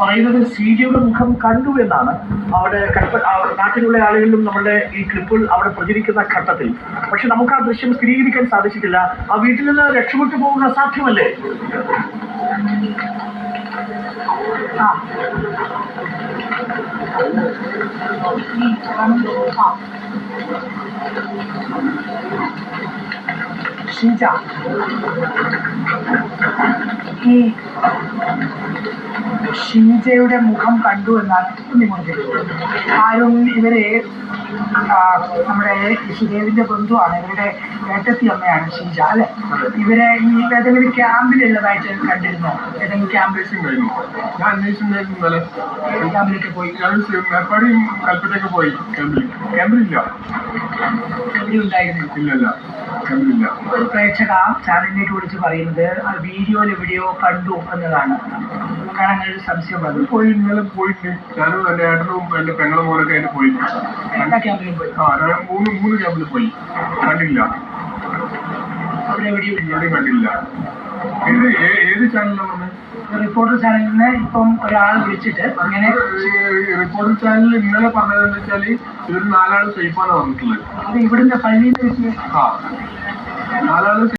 പറയുന്നത് സി ജിയുടെ മുഖം കണ്ടു എന്നാണ് അവിടെ നാട്ടിലുള്ള ആളുകളിലും നമ്മുടെ ഈ ക്ലിപ്പുകൾ അവിടെ പ്രചരിക്കുന്ന ഘട്ടത്തിൽ. പക്ഷെ നമുക്ക് ആ ദൃശ്യം സ്ഥിരീകരിക്കാൻ സാധിച്ചിട്ടില്ല. ആ വീട്ടിൽ നിന്ന് രക്ഷപ്പെട്ടു പോകുക സാധ്യമല്ലേ? ആ. ഷീജ ഈ ഷീജയുടെ മുഖം കണ്ടു എന്നാണ് നിങ്ങളുടെ ആരും ഇവരെ നമ്മുടെ സുദേവിന്റെ ബന്ധുവാണ് ഇവരുടെ ഏട്ടത്തി അമ്മയാണ് ഷീജ അല്ലെ? ഇവരെ ഈ ഏതെങ്കിലും ക്യാമ്പിലുള്ളതായിട്ട് കണ്ടിരുന്നോ? ഏതെങ്കിലും ക്യാമ്പിൽ ഞാൻ അന്വേഷിച്ചിട്ടുണ്ടായിരുന്നു ക്യാമ്പിലേക്ക് പോയി. മേപ്പാടിയും കൽപ്പറ്റയൊക്കെ പോയി ക്യാമ്പിൽ ക്യാമ്പിലില്ല. ഇല്ലല്ല ക്യാമ്പിലില്ല ഒരു പ്രേക്ഷക ചാനലിലേക്ക് വിളിച്ച് പറയുന്നത് ആ വീഡിയോ എവിടെയോ കണ്ടു എന്നതാണ്. കാരണം അങ്ങനെ ഒരു സംശയം വന്നു. പോയി ഇന്നലെ പോയിട്ട്. ഞാനും എന്റെ ഏട്ടനും എന്റെ പെങ്ങളും മോനൊക്കെ ആയിട്ട് പോയി. എല്ലാ ക്യാമ്പിലും പോയി. ആ ഞാൻ മൂന്ന് മൂന്ന് ക്യാമ്പിൽ പോയി. കണ്ടില്ല. അവിടെ എവിടെയും കണ്ടില്ല. ഇത് ഏത് ചാനലാണ് പറഞ്ഞത് റിപ്പോർട്ടർ ചാനലിൽ നിന്ന് ഇപ്പം ഒരാൾ വിളിച്ചിട്ട് അങ്ങനെ റിപ്പോർട്ടർ ചാനലിൽ ഇന്നലെ പറഞ്ഞതെന്ന് വെച്ചാൽ ഇവർ നാലാൾ സേഫാണ് പറഞ്ഞിട്ടുള്ളത്. അത് ഇവിടുന്ന് പള്ളിയിൽ നിന്ന് ആ. നാലാൾ